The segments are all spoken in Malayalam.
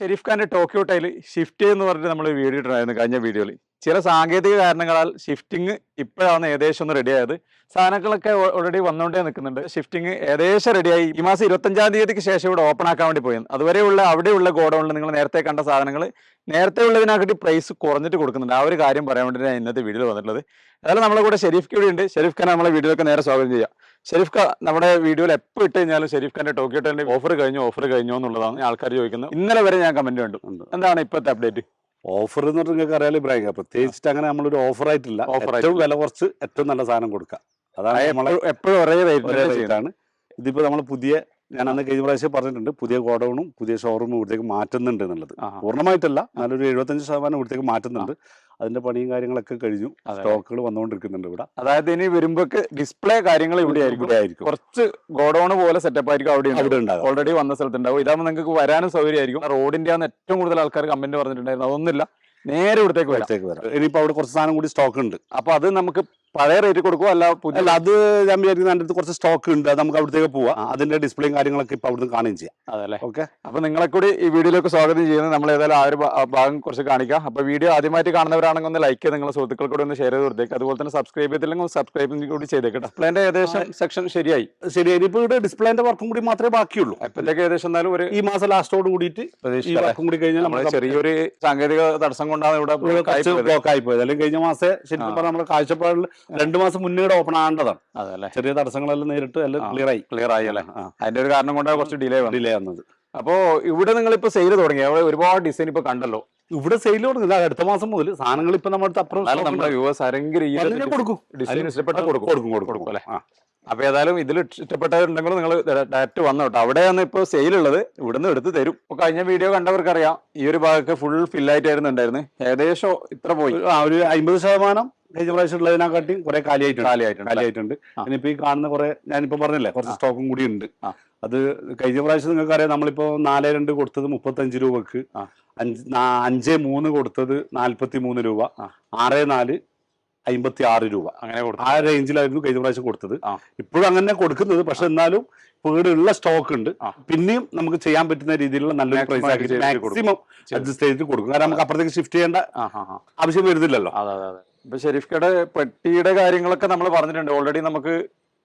ഷെരീഫ് ഖാന്റെ ടോക്കിയോ ടൈൽ ഷിഫ്റ്റ് എന്ന് പറഞ്ഞിട്ട് നമ്മൾ വീഡിയോ ഇട്ടിട്ടുണ്ടായിരുന്നു കഴിഞ്ഞ വീഡിയോയിൽ ചില സാങ്കേതിക കാരണങ്ങളാൽ ഷിഫ്റ്റിംഗ് ഇപ്പോഴാണ് ഏകദേശം ഒന്ന് റെഡി ആയത്. സാധനങ്ങളൊക്കെ ഓൾറെഡി വന്നുകൊണ്ടേ നിൽക്കുന്നുണ്ട് ഷിഫ്റ്റിംഗ് ഏകദേശം റെഡിയായി ഈ മാസം ഇരുപത്തഞ്ചാം തീയതിക്ക് ശേഷം ഇവിടെ ഓപ്പൺ ആക്കാൻ വേണ്ടി പോയി. അതുവരെയുള്ള അവിടെയുള്ള ഗോഡൗണിൽ നിങ്ങൾ നേരത്തെ കണ്ട സാധനങ്ങൾ നേരത്തെ ഉള്ളതിനെക്കാട്ടി പ്രൈസ് കുറഞ്ഞിട്ട് കൊടുക്കുന്നുണ്ട്. ആ ഒരു കാര്യം പറയാൻ വേണ്ടി ഞാൻ ഇന്നത്തെ വീഡിയോയിൽ വന്നിട്ടുള്ളത്. അതായത് നമ്മളെ കൂടെ ഷെരീഫ് കൂടെ ഉണ്ട്. ഷെരീഫ് ഖാൻ നമ്മളെ വീഡിയോയിലൊക്കെ നേരെ സ്വാഗതം ചെയ്യാം. ഷെരീഫ് ഖാൻ നമ്മുടെ വീഡിയോയിൽ എപ്പോൾ ഇട്ട് കഴിഞ്ഞാലും ഷെരീഫ് ഖാന്റെ ടോക്കിയോ ടൈലിന്റെ ഓഫർ കഴിഞ്ഞു ഓഫർ കഴിഞ്ഞോ എന്നുള്ളതാണ് ആൾക്കാർ ചോദിക്കുന്നത്. ഇന്നലെ വരെ ഞാൻ കമന്റ് കണ്ടു. എന്താണ് ഇപ്പോഴത്തെ അപ്ഡേറ്റ് ഓഫർ എന്ന് പറഞ്ഞാൽ നിങ്ങൾക്ക് അറിയാലോ ഇബ്രാഹിം പ്രത്യേകിച്ചിട്ട് അങ്ങനെ നമ്മളൊരു ഓഫർ ആയിട്ടില്ല. ഓഫർ ഏറ്റവും വില കുറച്ച് ഏറ്റവും നല്ല സാധനം കൊടുക്കുക. അതാണ് നമ്മൾ എപ്പോഴും ഒരേ റേറ്റ് ആണ്. ഇതിപ്പോ നമ്മൾ പുതിയ ഞാൻ അന്ന് കഴിഞ്ഞ പ്രാവശ്യം പറഞ്ഞിട്ടുണ്ട് പുതിയ ഗോഡൗണും പുതിയ ഷോറൂമും ഇവിടത്തേക്ക് മാറ്റുന്നുണ്ട് എന്നുള്ളത്. പൂർണമായിട്ടല്ല നല്ലൊരു എഴുപത്തഞ്ച് ശതമാനം ഇവിടത്തേക്ക് മാറ്റുന്നുണ്ട്. അതിന്റെ പണിയും കാര്യങ്ങളൊക്കെ കഴിഞ്ഞു. സ്റ്റോക്കുകൾ വന്നുകൊണ്ടിരിക്കുന്നുണ്ട് ഇവിടെ. അതായത് ഇനി വരുമ്പോ ഡിസ്പ്ലേ കാര്യങ്ങൾ ഇവിടെ ആയിരിക്കും. കുറച്ച് ഗോഡൌൺ പോലെ സെറ്റപ്പ് ആയിരിക്കും അവിടെ അവിടെ ഉണ്ടാകും ഓൾറെഡി വന്ന സ്ഥലത്തുണ്ടാവും. ഇതാകുമ്പോൾ നിങ്ങൾക്ക് വരാനും സൗകര്യമായിരിക്കും. റോഡിന്റെ ആണ് ഏറ്റവും കൂടുതൽ ആൾക്കാർ കമന്റ് പറഞ്ഞിട്ടുണ്ടായിരുന്നു. അതൊന്നുമില്ല. നേരെ ഇവിടത്തേക്ക് വരാം. ഇനിയിപ്പോ അവിടെ കുറച്ച് സാധനം കൂടി സ്റ്റോക്ക് ഉണ്ട്. അപ്പൊ അത് നമുക്ക് പഴയ റേറ്റ് കൊടുക്കും അല്ല പുതിയ അല്ല അത് ഞാൻ വിചാരിക്കുന്ന എന്റെ അടുത്ത് കുറച്ച് സ്റ്റോക്ക് ഉണ്ട് അത് നമുക്ക് അവിടത്തേക്ക് പോവാം. അതിന്റെ ഡിസ്പ്ലേയും കാര്യങ്ങളൊക്കെ ഇപ്പൊ അവിടുന്ന് കാണുകയും ചെയ്യാം. അതല്ലേ? ഓക്കെ അപ്പൊ നിങ്ങളെ കൂടി ഈ വീഡിയോയിലേക്ക് സ്വാഗതം ചെയ്യുന്നത് നമ്മൾ ഏതായാലും ആ ഒരു ഭാഗം കുറച്ച് കാണിക്കാം. അപ്പൊ വീഡിയോ ആദ്യമായിട്ട് കാണുന്നവരാണെങ്കിൽ ഒന്ന് ലൈക്ക് ചെയ്ത് നിങ്ങളുടെ സുഹൃത്തുക്കൾ കൂടി ഒന്ന് ഷെയർ ചെയ്ത് കൊടുത്തേക്ക്. അതുപോലെ തന്നെ സബ്സ്ക്രൈബ് ചെയ്തില്ലെങ്കിൽ സബ്സ്ക്രൈബ് കൂടി ചെയ്തേക്കാം ഡിസ്പ്ലേന്റെ ഏകദേശം സെക്ഷൻ ശരിയായി. ശരി ഇനിയിപ്പോ ഇവിടെ ഡിസ്പ്ലേന്റെ വർക്കും കൂടി മാത്രമേ ബാക്കിയുള്ളൂ. അപ്പോഴത്തേക്ക് ഏകദേശം എന്നാലും ഒരു ഈ മാസം ലാസ്റ്റോട് കൂടിയിട്ട് ഈ വർക്കും കൂടി കഴിഞ്ഞാൽ നമ്മൾ ചെറിയൊരു സാങ്കേതിക തടസ്സം കൊണ്ടാണ് ഇവിടെ. ബ്ലോക്ക് ആയി പോയത്. അല്ലെങ്കിൽ കഴിഞ്ഞ മാസം ശരിക്കും പറഞ്ഞാൽ നമ്മുടെ കാഴ്ചപ്പാടിൽ രണ്ട് മാസം മുന്നേ ഓപ്പൺ ആകേണ്ടതാണ്. അതല്ലേ? ചെറിയ തടസ്സങ്ങളെല്ലാം നേരിട്ട് എല്ലാം. ക്ലിയർ ആയി. ക്ലിയർ ആയി അല്ലേ? അതിന്റെ ഒരു കാരണം കൊണ്ടാണ് കുറച്ച് ഡിലേ ഡിലേ വന്നത്. അപ്പോ ഇവിടെ നിങ്ങൾ ഇപ്പൊ സെയിൽ തുടങ്ങി. അവിടെ ഒരുപാട് ഡിസൈൻ ഇപ്പൊ കണ്ടല്ലോ. ഇവിടെ സെയിൽ തുടങ്ങുന്നില്ല. അടുത്ത മാസം മുതൽ സാധനങ്ങൾ ഇപ്പൊ നമ്മുടെ അപ്പുറം നമ്മുടെ. വ്യൂവേഴ്സ് ആരെങ്കിലും കൊടുക്കും. ഡിസൈൻ അതിന് ഇഷ്ടപ്പെട്ട അത് കൊടുക്കും. കൊടുക്കും കൊടുക്കും കൊടുക്കും അല്ലേ? അപ്പൊ ഏതായാലും ഇതിൽ ഇഷ്ടപ്പെട്ടവരുണ്ടെങ്കിൽ നിങ്ങൾ ഡയറക്റ്റ് വന്നു കേട്ടോ അവിടെയാണ് ഇപ്പൊ സെയിൽ ഉള്ളത്. ഇവിടുന്ന് എടുത്ത് തരും. ഇപ്പൊ കഴിഞ്ഞ വീഡിയോ കണ്ടവർക്കറിയാം. ഈ ഒരു ഭാഗത്ത് ഫുൾ ഫില്ലായിട്ടായിരുന്നു ഉണ്ടായിരുന്നു ഏകദേശം ഇത്ര പോയി. ആ ഒരു അമ്പത് ശതമാനം ഉള്ളതിനെക്കാട്ടി കുറെ കാലിയായിട്ടുണ്ട് കാലിയായിട്ടുണ്ട്? കാലിയായിട്ടുണ്ട്. ഇനിയിപ്പോ ഈ കാണുന്ന കുറെ ഞാനിപ്പോ പറഞ്ഞില്ലേ കുറച്ച്. സ്റ്റോക്കും കൂടി ഉണ്ട്. അത് കഴിഞ്ഞ പ്രാവശ്യം നിങ്ങൾക്ക് അറിയാം നമ്മളിപ്പോ നാല് രണ്ട് കൊടുത്തത് മുപ്പത്തഞ്ച് രൂപക്ക്. അഞ്ച് മൂന്ന് കൊടുത്തത് നാല്പത്തി മൂന്ന് രൂപ. ആറ് നാല് അമ്പത്തി ആറ് രൂപ അങ്ങനെ ആ റേഞ്ചിലായിരുന്നു കഴിഞ്ഞ പ്രാവശ്യം കൊടുത്തത്. ഇപ്പോഴും അങ്ങനെ കൊടുക്കുന്നത് പക്ഷെ എന്നാലും ഇവിടെ ഉള്ള സ്റ്റോക്ക് ഉണ്ട്. പിന്നെയും നമുക്ക് ചെയ്യാൻ പറ്റുന്ന രീതിയിലുള്ള നല്ലൊരു Maximum പ്രൈസ് ആക്കി. മാക്സിമം അഡ്ജസ്റ്റ് ചെയ്തിട്ട് കൊടുക്കും കാരണം നമുക്ക് അപ്പുറത്തേക്ക് ഷിഫ്റ്റ് ചെയ്യേണ്ട ആവശ്യം വരുന്നില്ലല്ലോ അതെ അതെ ഇപ്പൊ ഷെരീഫ്കയുടെ പെട്ടിയുടെ കാര്യങ്ങളൊക്കെ നമ്മൾ പറഞ്ഞിട്ടുണ്ട്. ഓൾറെഡി നമുക്ക്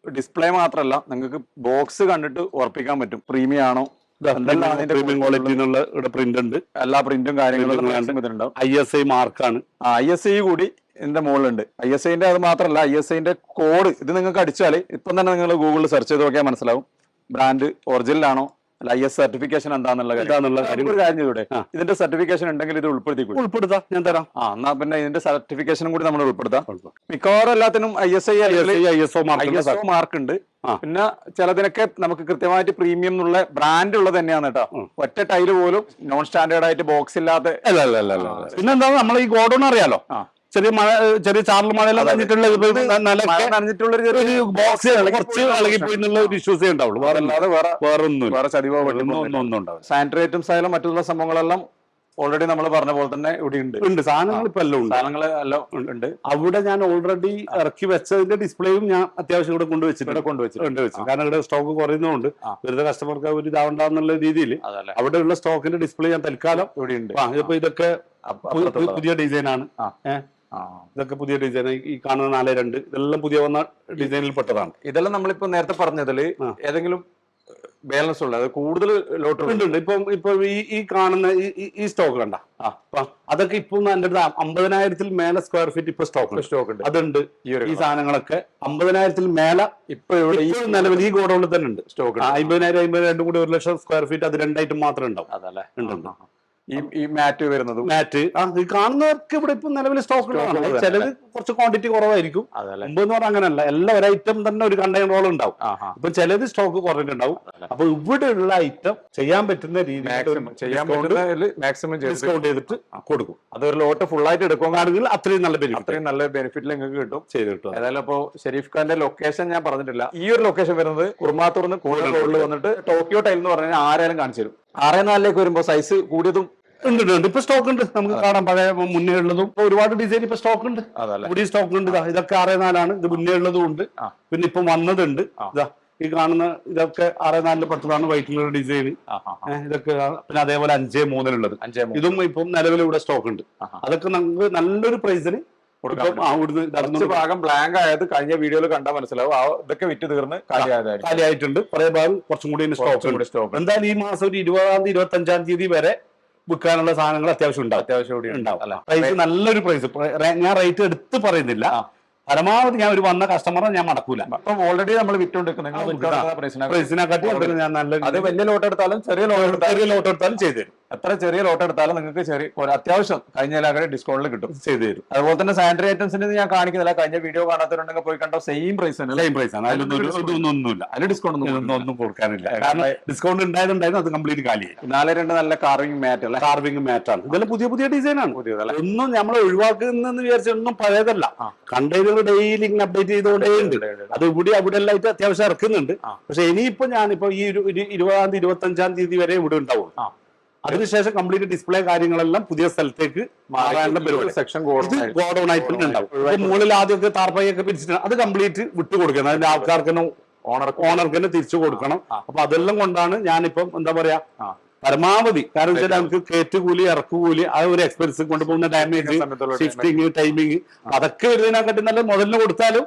ഡിസ്പ്ലേ മാത്രമല്ല നിങ്ങൾക്ക് ബോക്സ് കണ്ടിട്ട് ഉറപ്പിക്കാൻ പറ്റും. പ്രീമിയം ആണോ? പ്രീമിയം ക്വാളിറ്റി എന്നുള്ള ഇവിടെ പ്രിന്റ് ഉണ്ട്. എല്ലാ പ്രിന്റും കാര്യങ്ങളും ഐ എസ് ഐ മാർക്കാണ് ഐ എസ് ഐ കൂടി ഇതിന്റെ മുകളിലുണ്ട്. ഐ എസ് ഐന്റെ അത് മാത്രമല്ല ഐ എസ് ഐന്റെ കോഡ് ഇത് നിങ്ങൾക്ക് അടിച്ചാൽ ഇപ്പം തന്നെ നിങ്ങൾ ഗൂഗിളിൽ സെർച്ച് ചെയ്ത് നോക്കിയാൽ മനസ്സിലാവും. ബ്രാൻഡ് ഒറിജിനൽ ആണോ? അല്ല ഐ എസ് സർട്ടിഫിക്കേഷൻ എന്താന്നുള്ള എന്താന്നുള്ള കാര്യം ഒരു കാര്യം. ചെയ്തൂടെ ഇതിന്റെ സർട്ടിഫിക്കേഷൻ ഉണ്ടെങ്കിൽ ഇത് ഉൾപ്പെടുത്തിക്കൂടെ ഉൾപ്പെടുത്താം. ഞാൻ തരാം. ആ എന്നാ പിന്നെ ഇതിന്റെ സർട്ടിഫിക്കേഷനും കൂടി നമ്മൾ ഉൾപ്പെടുത്താം. മിക്കവാറും എല്ലാത്തിനും I S I I S O mark ഉണ്ട്. പിന്നെ ചിലതിനൊക്കെ നമുക്ക് കൃത്യമായിട്ട് പ്രീമിയം എന്നുള്ള ബ്രാൻഡ് ഉള്ളത് തന്നെയാണ് കേട്ടോ. ഒറ്റ ടൈൽ പോലും നോൺ സ്റ്റാൻഡേർഡ് ആയിട്ട് ബോക്സ് ഇല്ലാത്ത അല്ല അല്ല അല്ല അല്ല പിന്നെന്താ നമ്മൾ ഈ ഗോഡൗൺ അറിയാലോ. ചെറിയ മഴ ചെറിയ ചാറൽ മഴയെല്ലാം. നനഞ്ഞിട്ടുള്ള നനഞ്ഞിട്ടുള്ള ഒരു ബോക്സ് കുറച്ച് ഇളകിപ്പോയി എന്നുള്ള ഒരു ഇഷ്യൂസേ ഉണ്ടാവുള്ളൂ. വേറെ അല്ലാതെ വേറെ വേറെ ഒന്നും വേറെ ചതിവോ ഒന്നും ഒന്നും ഉണ്ടാവില്ല. സാനിറ്ററി ആയാലും മറ്റുള്ള സംഭവങ്ങളെല്ലാം ഓൾറെഡി നമ്മൾ പറഞ്ഞ പോലെ തന്നെ ഇവിടെ ഉണ്ട്. ഉണ്ട്. സാധനങ്ങൾ ഇപ്പൊ എല്ലാം ഉണ്ട്. സാധനങ്ങൾ എല്ലാം ഉണ്ട്. അവിടെ ഞാൻ ഓൾറെഡി ഇറക്കി വെച്ചതിന്റെ ഡിസ്പ്ലേയും ഞാൻ അത്യാവശ്യം ഇവിടെ കൊണ്ടുവച്ചിട്ടുണ്ട് കൊണ്ടുവച്ചിട്ടുണ്ട് വെച്ചു കാരണം ഇവിടെ സ്റ്റോക്ക് കുറയുന്നതുകൊണ്ട്. വെറുതെ കസ്റ്റമർക്ക് ഒരു ഇതാവണ്ടെന്നുള്ള രീതിയിൽ അവിടെ അവിടെയുള്ള സ്റ്റോക്കിന്റെ ഡിസ്പ്ലേ ഞാൻ തൽക്കാലം ഇവിടെ ഉണ്ട്. ഇപ്പൊ ഇതൊക്കെ. പുതിയ ഡിസൈൻ ആണ്. ഇതൊക്കെ പുതിയ ഡിസൈൻ ഈ കാണുന്ന നാല് രണ്ട് ഇതെല്ലാം പുതിയ വന്ന ഡിസൈനിൽ പെട്ടതാണ്. ഇതെല്ലാം നമ്മളിപ്പോ നേരത്തെ പറഞ്ഞതിൽ ഏതെങ്കിലും ബാലൻസ് ഉള്ളത് അത് കൂടുതൽ ലോട്ട് ഉണ്ട് ഉണ്ട്. ഇപ്പൊ ഇപ്പൊ ഈ ഈ കാണുന്ന ഈ- സ്റ്റോക്ക് കണ്ട. അതൊക്കെ ഇപ്പൊ എന്റെ അടുത്ത് അമ്പതിനായിരത്തിൽ മേലെ സ്ക്വയർ ഫീറ്റ് ഇപ്പൊ സ്റ്റോക്ക് സ്റ്റോക്ക് ഉണ്ട്. അതുണ്ട് ഈ സാധനങ്ങളൊക്കെ. അമ്പതിനായിരത്തിൽ മേലെ ഇപ്പൊ ഇവിടെ ഈ ഇപ്പോഴും നിലവിൽ ഈ ഗോഡൌണിൽ തന്നെ ഉണ്ട്. സ്റ്റോക്ക് അമ്പതിനായിരം അമ്പതിനായിരം രണ്ടും കൂടി ഒരു ലക്ഷം സ്ക്വയർ ഫീറ്റ് അത് രണ്ടായിട്ട് മാത്രമേ ഉണ്ടാവും. അതല്ലേ? ഉണ്ടോ. ഈ ഈ മാറ്റ് വരുന്നത്. മാറ്റ്. ആ ഇത് കാണുന്നവർക്ക് ഇവിടെ ഇപ്പൊ നിലവിൽ സ്റ്റോക്ക് ചിലത് കുറച്ച് ക്വാണ്ടിറ്റി കുറവായിരിക്കും. മുമ്പ് എന്ന് പറഞ്ഞാൽ അങ്ങനെയല്ല എല്ലാ ഒരു ഐറ്റം തന്നെ ഒരു കണ്ടെയ്നറോളം ഉണ്ടാവും. അപ്പൊ ഇപ്പൊ ചിലത് സ്റ്റോക്ക് കുറഞ്ഞിട്ടുണ്ടാവും. അപ്പൊ ഇവിടെ ഉള്ള ഐറ്റം ചെയ്യാൻ പറ്റുന്ന രീതിയിൽ മാക്സിമം ഡിസ്കൗണ്ട് ചെയ്തിട്ട് കൊടുക്കും. അതൊരു ലോട്ട് ഫുൾ ആയിട്ട് എടുക്കുകയാണെങ്കിൽ അത്രയും നല്ല ബെനിഫിറ്റ് അത്രയും നല്ല ബെനിഫിറ്റ് നിങ്ങൾക്ക് കിട്ടും. ചെയ്ത് കിട്ടും. ഏതായാലും ഇപ്പോ ഷെരീഫ് ഖാന്റെ ലൊക്കേഷൻ ഞാൻ പറഞ്ഞിട്ടില്ല. ഈ ഒരു ലൊക്കേഷൻ വരുന്നത് കുർമാത്തൂർന്ന് കൂടുതൽ റോഡിൽ വന്നിട്ട് ടോക്കിയോ ടൈൽ എന്ന് പറഞ്ഞാൽ ആരായാലും കാണിച്ചു തരും. ആറേ നാലിലേക്ക് വരുമ്പോൾ സൈസ് കൂടിയതും ഉണ്ട് ഉണ്ട്, ഇപ്പൊ സ്റ്റോക്ക് ഉണ്ട്. നമുക്ക് കാണാം. പഴയ മുന്നേ ഉള്ളതും. ഒരുപാട് ഡിസൈൻ ഇപ്പൊ സ്റ്റോക്ക് ഉണ്ട്. പുതിയ ഇവിടെ സ്റ്റോക്ക് ഉണ്ട്. ഇതാ ഇതൊക്കെ ആറേ നാലാണ്. ഇത് മുന്നേ ഉള്ളതും ഉണ്ട്. പിന്നെ ഇപ്പൊ വന്നതുണ്ട്. ഇതാ ഈ കാണുന്ന ഇതൊക്കെ ആറേ നാലിൽ പത്തതാണ് കളർ ഡിസൈൻ. ഇതൊക്കെ പിന്നെ അതേപോലെ അഞ്ചേ മൂന്നിലുള്ളത്. ഇതും ഇപ്പം നിലവിൽ ഇവിടെ സ്റ്റോക്ക് ഉണ്ട്. അതൊക്കെ നമുക്ക് നല്ലൊരു പ്രൈസിന് കുറച്ച്. ഭാഗം ബ്ലാങ്ക് ആയത് കഴിഞ്ഞ വീഡിയോയിൽ കണ്ടാൽ മനസ്സിലാവും. ഇതൊക്കെ വിറ്റ് തീർന്ന് കാലിയായിട്ടുണ്ട്. പഴയ ഭാഗം കുറച്ചും കൂടി സ്റ്റോക്ക് എന്തായാലും ഈ മാസം ഒരു ഇരുപതാം തീയതി ഇരുപത്തി അഞ്ചാം തീയതി വരെ വിൽക്കാനുള്ള സാധനങ്ങൾ അത്യാവശ്യം ഉണ്ടാവും. അത്യാവശ്യം കൂടി ഉണ്ടാവും. പ്രൈസ് നല്ലൊരു പ്രൈസ് ഞാൻ റേറ്റ് എടുത്ത് പറയുന്നില്ല. പരമാവധി ഞാൻ ഒരു വന്ന കസ്റ്റമറെ ഞാൻ മടക്കൂല. അപ്പം ഓൾറെഡി നമ്മൾ വിറ്റുകൊണ്ടിരിക്കുന്നത് പ്രൈസിനെക്കാട്ടി ഞാൻ നല്ല അത് വലിയ ലോട്ട് എടുത്താലും ചെറിയ ലോട്ട് എടുത്താലും ചെറിയ ലോട്ട് എടുത്താലും ചെയ്തു തരും. എത്ര ചെറിയ ലോട്ട് എടുത്താലും നിങ്ങൾക്ക് ചെറിയ ഒരു അത്യാവശ്യം കഴിഞ്ഞ ലാഖയുടെ ഡിസ്കൗണ്ടിൽ കിട്ടും ചെയ്തു തരും അതുപോലെ തന്നെ സാനിറ്ററി ഐറ്റംസിന് ഞാൻ കാണിക്കുന്നില്ല. കഴിഞ്ഞ വീഡിയോ കാണാത്തവരുണ്ടെങ്കിൽ പോയി കണ്ടോ? സെയിം പ്രൈസ് തന്നെ സെയിം പ്രൈസ് ആണ്. അതിലൊന്നും ഒന്നുമില്ല. അതിൽ ഡിസ്കൗണ്ട് ഒന്നും ഒന്നും കൊടുക്കാനില്ല. കാരണം ഡിസ്കൗണ്ട് ഉണ്ടായതുണ്ടായിരുന്നു അത് കംപ്ലീറ്റ് കാലിയായി. നാല് രണ്ട് നല്ല കാർവിംഗ് മാറ്റ് അല്ല? കാർവിംഗ് മാറ്റ് ആണ്. ഇതെല്ലാം പുതിയ പുതിയ ഡിസൈൻ ആണ്. പുതിയതല്ലേ ഒന്നും നമ്മൾ ഒഴിവാക്കുന്നെന്ന് വിചാരിച്ചൊന്നും പഴയതല്ല. കണ്ടെയ്നർ ഡെയിലി ഇങ്ങനെ അപ്ഡേറ്റ് ചെയ്തുകൊണ്ടേ ഉണ്ട്. അത് ഇവിടെ അവിടെ എല്ലാം ആയിട്ട് അത്യാവശ്യം ഇറക്കുന്നുണ്ട്. പക്ഷെ ഇനിയിപ്പോ ഞാനിപ്പോ ഈ ഇരുപതാം തീയതി ഇരുപത്തി അഞ്ചാം തീയതി വരെ ഇവിടെ ഉണ്ടാവും ആ. അതിനുശേഷം കംപ്ലീറ്റ് ഡിസ്പ്ലേ കാര്യങ്ങളെല്ലാം പുതിയ സ്ഥലത്തേക്ക് മാറാനുള്ള പരിപാടി സെക്ഷൻ കോഡ് ഗോഡൌൺ ആയിട്ട്. തന്നെ ഉണ്ടാവും. ഇപ്പൊ മുകളിൽ ആദ്യമൊക്കെ താർപ്പായൊക്കെ പിരിച്ചിട്ട് അത് കംപ്ലീറ്റ് വിട്ടു കൊടുക്കണം അതിന്റെ ആൾക്കാർക്ക് തന്നെ ഓണർ ഓണർക്ക് തന്നെ തിരിച്ചു കൊടുക്കണം. അപ്പൊ അതെല്ലാം കൊണ്ടാണ് ഞാനിപ്പം എന്താ പറയാ പരമാവധി. കാരണം വെച്ചാൽ നമുക്ക് കയറ്റുകൂലി ഇറക്കുകൂലി ആ ഒരു എക്സ്പെൻസ് കൊണ്ടുപോകുന്ന ഡാമേജ് ഷിഫ്റ്റിങ് ടൈമിങ് അതൊക്കെ വരുന്നതിനെക്കാട്ടി നല്ല മുതലിന് കൊടുത്താലും.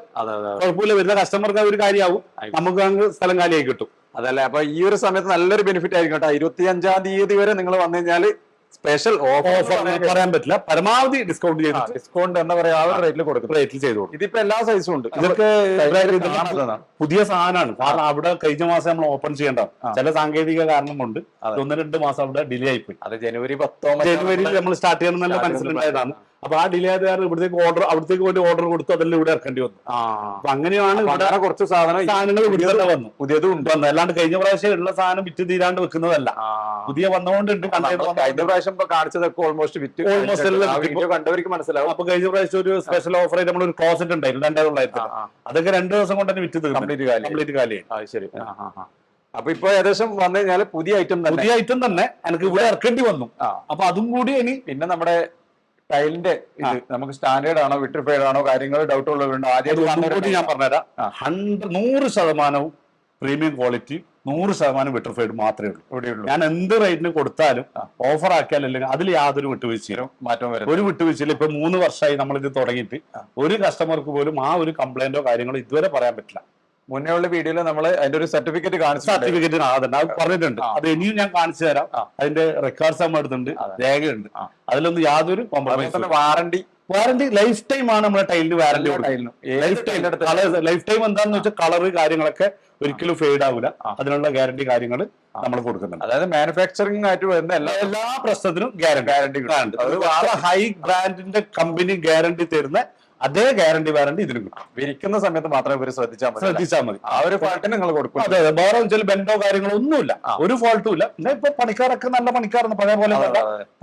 കുഴപ്പമില്ല. വരുന്ന കസ്റ്റമർക്ക് ഒരു കാര്യമാവും. നമുക്ക് അങ്ങ് സ്ഥലം കാലിയായി കിട്ടും. അതല്ലേ? അപ്പൊ ഈ ഒരു സമയത്ത് നല്ലൊരു ബെനിഫിറ്റ് ആയിരിക്കും കേട്ടോ. ഇരുപത്തി അഞ്ചാം തീയതി വരെ നിങ്ങൾ വന്നു കഴിഞ്ഞാൽ സ്പെഷ്യൽ ഓഫർ പറയാൻ പറ്റില്ല. പരമാവധി ഡിസ്കൗണ്ട് ചെയ്ത് ഡിസ്കൗണ്ട് എന്താ പറയാ ആ റേറ്റിൽ കൊടുക്കും. റേറ്റിൽ ചെയ്തു കൊടുക്കും ഇതിപ്പോ എല്ലാ സൈസും ഉണ്ട്. ഇതൊക്കെ പുതിയ സാധനമാണ്. കാരണം അവിടെ കഴിഞ്ഞ മാസം നമ്മൾ ഓപ്പൺ ചെയ്യേണ്ട. ചില സാങ്കേതിക കാരണം കൊണ്ട്. ഒന്ന് രണ്ട് മാസം അവിടെ ഡിലേ ആയിപ്പോയി. അത് ജനുവരി പത്തോ ജനുവരി ജനുവരിയിൽ നമ്മൾ സ്റ്റാർട്ട് ചെയ്യണം എന്നുള്ള മനസ്സിലുണ്ടായതാണ്. അപ്പൊ ആ ഡിലേ ആയത് കാരണം ഇവിടത്തേക്ക് ഓർഡർ അവിടത്തേക്ക് വേണ്ടി ഓർഡർ കൊടുത്തു അതെല്ലാം ഇവിടെ ഇറക്കേണ്ടി വന്നു. അപ്പൊ അങ്ങനെയാണ് ഇവിടെ കുറച്ച് സാധനം സാധനങ്ങൾ ഇവിടെ വന്നു. പുതിയതും ഉണ്ട്. വന്നു. അല്ലാണ്ട് കഴിഞ്ഞ പ്രാവശ്യം ഉള്ള സാധനം വിറ്റ് തീരാണ്ട് വെക്കുന്നതല്ല പുതിയ വന്നുകൊണ്ടുണ്ട് അപ്പൊ കഴിഞ്ഞ പ്രാവശ്യം ഇപ്പൊ കാണിച്ചതൊക്കെ ഓൾമോസ്റ്റ് വിറ്റ് ഓൾമോസ്റ്റ് കണ്ടവർക്ക് മനസ്സിലാവും. അപ്പൊ കഴിഞ്ഞ പ്രാവശ്യം ഒരു സ്പെഷ്യൽ ഓഫർ ആയിട്ട് നമ്മളൊരു ക്ലോസറ്റ് ഉണ്ടായിരുന്നു രണ്ടായിരം തൊള്ളായിരത്തി. അതൊക്കെ രണ്ടു ദിവസം കൊണ്ട് തന്നെ വിറ്റ് തീർന്നു. കംപ്ലീറ്റ് കാലം കംപ്ലീറ്റ് ശരി. അപ്പൊ ഇപ്പൊ ഏകദേശം വന്നു കഴിഞ്ഞാൽ പുതിയ ഐറ്റം പുതിയ ഐറ്റം തന്നെ. എനിക്ക് ഇവിടെ ഇറക്കേണ്ടി വന്നു. അപ്പൊ അതും കൂടി ഇനി പിന്നെ നമ്മുടെ ടൈലിന്റെ ഇത് നമുക്ക് സ്റ്റാൻഡേർഡ് ആണോ വിട്രിഫൈഡ് ആണോ കാര്യങ്ങൾ ഡൗട്ട് ഉള്ളവരുണ്ടോ? ആദ്യം ഞാൻ പറഞ്ഞുതരാം. ഹൺഡ്രഡ് നൂറ് ശതമാനവും പ്രീമിയം ക്വാളിറ്റി നൂറ് ശതമാനം വിട്രിഫൈഡ് മാത്രമേ ഉള്ളൂ. ഞാൻ എന്ത് റേറ്റിന് കൊടുത്താലും ഓഫർ ആക്കിയാൽ അല്ലെങ്കിൽ അതിൽ യാതൊരു വിട്ടുവീഴ്ചയിലും മാറ്റം വരും ഒരു വിട്ടുവീഴ്ചയിൽ ഇപ്പൊ മൂന്ന് വർഷമായി നമ്മൾ ഇത് തുടങ്ങിയിട്ട് ഒരു കസ്റ്റമർക്ക് പോലും ആ ഒരു കംപ്ലൈന്റോ കാര്യങ്ങളോ ഇതുവരെ പറയാൻ പറ്റില്ല. മുന്നേ ഉള്ള വീഡിയോയിൽ നമ്മൾ അതിന്റെ ഒരു സർട്ടിഫിക്കറ്റ് കാണിച്ചു സർട്ടിഫിക്കറ്റ് അത് പറഞ്ഞിട്ടുണ്ട്. അത് ഇനിയും ഞാൻ കാണിച്ചു തരാം. അതിന്റെ റെക്കോർഡ്സ് നമ്മൾ എടുത്തുണ്ട് രേഖയുണ്ട്. അതിലൊന്നും യാതൊരു warranty compromise warranty warranty life time ആണ് നമ്മുടെ ടൈലിന് warranty life time life time എന്താന്ന് വെച്ചാൽ കളർ കാര്യങ്ങളൊക്കെ ഒരിക്കലും ഫെയ്ഡ് ആവില്ല അതിനുള്ള ഗ്യാരണ്ടി കാര്യങ്ങൾ നമ്മൾ കൊടുക്കുന്നുണ്ട്. അതായത് മാനുഫാക്ചറിംഗ് ആയിട്ട് വരുന്ന എല്ലാ എല്ലാ പ്രശ്നത്തിനും ഗ്യാരണ്ടി ഗ്യാരണ്ടി ഹൈ ബ്രാൻഡിന്റെ കമ്പനി ഗ്യാരണ്ടി തരുന്ന അതേ ഗ്യാരണ്ടി വാറണ്ടി ഇതിനും കിട്ടും. വിരിക്കുന്ന സമയത്ത് മാത്രമേ ഇവർ ശ്രദ്ധിച്ചാൽ മതി. ശ്രദ്ധിച്ചാൽ മതി. ആ ഒരു ഫോൾട്ടിന് നിങ്ങൾ കൊടുക്കും. അതെ അതെ. വേറെ ചില ബെൻഡോ കാര്യങ്ങളോ ഒന്നുമില്ല. ഒരു ഫോൾട്ടും ഇല്ല. പിന്നെ ഇപ്പൊ പണിക്കാരൊക്കെ നല്ല പണിക്കാരെന്ന് പഴയ പോലെ.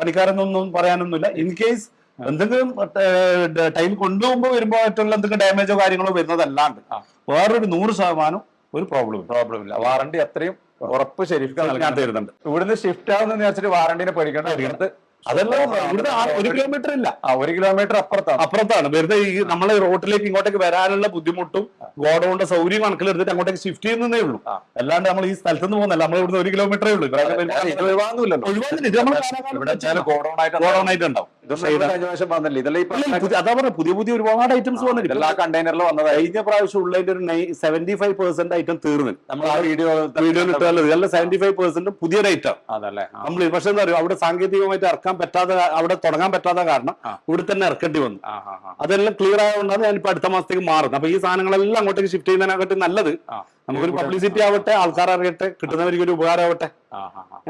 പണിക്കാരെന്നൊന്നും പറയാനൊന്നുമില്ല. ഇൻ കേസ് എന്തെങ്കിലും ടൈം കൊണ്ടുപോകുമ്പോൾ വരുമ്പോൾ ആയിട്ടുള്ള എന്തെങ്കിലും ഡാമേജോ കാര്യങ്ങളോ വരുന്നതല്ലാണ്ട്. വേറൊരു നൂറ് ശതമാനം ഒരു പ്രോബ്ലം പ്രോബ്ലം ഇല്ല. വാറണ്ടി അത്രയും ഉറപ്പ് ശരിക്കും നൽകാൻ തരുന്നുണ്ട്. ഇവിടുന്ന് ഷിഫ്റ്റ് ആവുന്ന വിചാരിച്ചിട്ട് വാറണ്ടിനെ പേടിക്കേണ്ട അതെല്ലാം ഒരു കിലോമീറ്റർ ഇല്ല. ആ ഒരു കിലോമീറ്റർ അപ്പുറത്താണ്. അപ്പുറത്താണ്. വെറുതെ ഈ നമ്മളെ റോട്ടിലേക്ക് ഇങ്ങോട്ടേക്ക് വരാനുള്ള ബുദ്ധിമുട്ടും ഗോഡൌണിന്റെ സൗകര്യം കണക്കിലെടുത്തിട്ട് അങ്ങോട്ടേക്ക് ഷിഫ്റ്റ് ചെയ്യുന്നതേ ഉള്ളൂ. അല്ലാണ്ട് നമ്മൾ ഈ സ്ഥലത്ത് നിന്ന് പോകുന്നില്ല നമ്മൾ ഇവിടുന്ന് ഒരു കിലോമീറ്ററേ ഉള്ളൂ. ഗോഡൌൺ ആയിട്ട് ഉണ്ടാവും അതാ പറഞ്ഞ പുതിയ പുതിയ ഒരുപാട് ഐറ്റംസ് വന്നിട്ടുണ്ട്. എല്ലാ കണ്ടെയ്നറിൽ വന്നത്. കഴിഞ്ഞ പ്രാവശ്യം ഉള്ളതിന്റെ ഒരു സെവന്റി ഫൈവ് പെർസെന്റ് ഐറ്റം തീർന്നു. നമ്മൾ ആ വീഡിയോ വീഡിയോയിൽ ഇട്ടാലും സെവന്റി ഫൈവ് പെർസെന്റ് പുതിയൊരു ഐറ്റം അതല്ലേ? നമ്മൾ പക്ഷെ എന്താ പറയുക അവിടെ സാങ്കേതികമായിട്ട് ഇറക്കാൻ പറ്റാത്ത പറ്റാതെ അവിടെ തുടങ്ങാൻ പറ്റാത്ത കാരണം. ഇവിടെ തന്നെ ഇറക്കേണ്ടി വന്നു. അതെല്ലാം ക്ലിയർ ആയതുകൊണ്ടാണ് ഞാനിപ്പോ അടുത്ത മാസത്തേക്ക് മാറുന്നത്. അപ്പൊ ഈ സാധനങ്ങളെല്ലാം അങ്ങോട്ടേക്ക് ഷിഫ്റ്റ് ചെയ്യുന്നതിനെക്കാട്ടി നല്ലത്. നമുക്കൊരു പബ്ലിസിറ്റി ആവട്ടെ ആൾക്കാർ അറിയട്ടെ കിട്ടുന്നവർക്ക് ഒരു ഉപകാരം ആവട്ടെ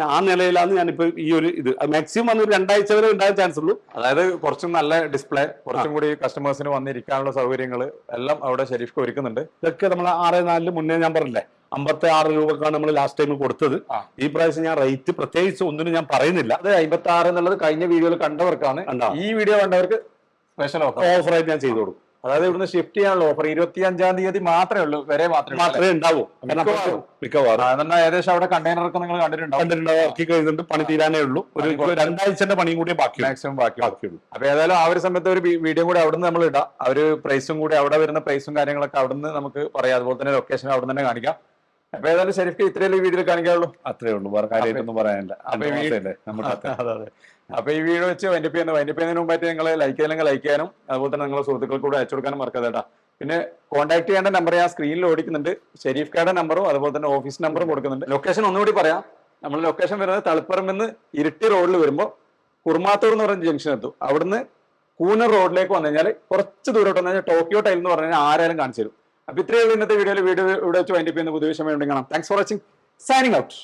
ആ, നിലയിലാണ് ഞാനിപ്പോ ഈ ഒരു ഇത്. മാക്സിമം വന്ന് ഒരു രണ്ടാഴ്ച വരെ ഉണ്ടാകാൻ ചാൻസ് ഉള്ളൂ. അതായത് കുറച്ചും നല്ല ഡിസ്പ്ലേ കുറച്ചും കൂടി കസ്റ്റമേഴ്സിന് വന്നിരിക്കാനുള്ള സൗകര്യങ്ങൾ എല്ലാം അവിടെ ഷെരീഫ് ഒരുക്കുന്നുണ്ട്. ഇതൊക്കെ നമ്മൾ ആറ് നാലിൽ മുന്നേ ഞാൻ പറഞ്ഞില്ലേ? അമ്പത്തി ആറ് രൂപക്കാണ് നമ്മൾ ലാസ്റ്റ് ടൈം കൊടുത്തത്. ഈ പ്രാവശ്യം ഞാൻ റേറ്റ് പ്രത്യേകിച്ച് ഒന്നിനും ഞാൻ പറയുന്നില്ല. അത് അമ്പത്തി ആറ് എന്നുള്ളത് കഴിഞ്ഞ വീഡിയോയിൽ കണ്ടവർക്കാണ്. ഈ വീഡിയോ കണ്ടവർക്ക് സ്പെഷ്യൽ ഓഫർ ഓഫറായിട്ട് ഞാൻ ചെയ്തു കൊടുക്കും. അതായത് ഇവിടുന്ന് ഷിഫ്റ്റ് ചെയ്യാനുള്ള ഓഫർ ഇരുപത്തി അഞ്ചാം തീയതി മാത്രമേ ഉള്ളൂ വരെ മാത്രമേ മാത്രമേ ഉണ്ടാവൂ. മിക്കവാറും. ഏകദേശം അവിടെ കണ്ടെയ്നർ ഒക്കെ നിങ്ങൾ കണ്ടിട്ടുണ്ടാവും. കണ്ടിട്ടുണ്ടാവും ഇറക്കി കഴിഞ്ഞിട്ട് പണി തീരാനേ ഉള്ളൂ. ഒരു രണ്ടാഴ്ചന്റെ പണിയും കൂടി ബാക്കി മാക്സിമം ബാക്കി ബാക്കിയുള്ളൂ. അപ്പൊ ഏതായാലും ആ ഒരു സമയത്ത് ഒരു വീഡിയോ കൂടി അവിടുന്ന് നമ്മൾ ഇടാം. ആ ഒരു പ്രൈസും കൂടി അവിടെ വരുന്ന പ്രൈസും കാര്യങ്ങളൊക്കെ അവിടുന്ന് നമുക്ക് പറയാം. അതുപോലെ തന്നെ ലൊക്കേഷൻ അവിടെ തന്നെ കാണിക്കാം. അപ്പൊ ഏതായാലും ഷെരീഫ് ഇത്രയല്ലേ വീഡിയോയിൽ കാണിക്കാറുള്ളൂ അത്രേ ഉള്ളൂ. വേറെ കാര്യമായിട്ടൊന്നും പറയാനില്ല. അപ്പൊ ഈ- നമ്മുടെ അതെ അതെ. അപ്പൊ ഈ വീഡിയോ വെച്ച് വൈൻഡപ്പ് ചെയ്യുന്ന വൈൻഡപ്പ് ചെയ്യുന്നതിന് മുമ്പായിട്ട് നിങ്ങൾ ലൈക്ക് ചെയ്യണമെങ്കിൽ ലൈക്ക് ചെയ്യാനും അതുപോലെ തന്നെ നിങ്ങളുടെ സുഹൃത്തുക്കൾക്ക് കൂടെ അയച്ചു കൊടുക്കാനും മറക്കാതെ കേട്ടാ. പിന്നെ കോൺടാക്ട് ചെയ്യേണ്ട നമ്പർ ഞാൻ സ്ക്രീനിൽ ഓടിക്കുന്നുണ്ട്. ഷെരീഫ് കാർഡ് നമ്പറും അതുപോലെ തന്നെ ഓഫീസ് നമ്പറും കൊടുക്കുന്നുണ്ട്. ലൊക്കേഷൻ ഒന്നുകൂടി പറയാം. നമ്മൾ ലൊക്കേഷൻ വരുന്നത് തളിപ്പറമ്പെന്ന് ഇരിട്ടി റോഡിൽ വരുമ്പോൾ കുർമാത്തൂർ എന്ന് പറയുന്ന ജംഗ്ഷൻ എത്തും. അവിടുന്ന് കൂനർ റോഡിലേക്ക് വന്നു കഴിഞ്ഞാൽ കുറച്ച് ദൂരോട്ട് വന്നു കഴിഞ്ഞാൽ ടോക്കിയോ ടൈൽ എന്ന് പറഞ്ഞു കഴിഞ്ഞാൽ ആരായാലും കാണിച്ചു തരും. അപ്പൊ ഇത്രയുള്ള ഇന്നത്തെ വീഡിയോയിൽ വീഡിയോ ഇവിടെ വെച്ച് വൈൻഡപ്പ് ചെയ്യുന്ന പുതിയ വിഷയം വേണ്ടി കാണാം. Thanks for watching signing out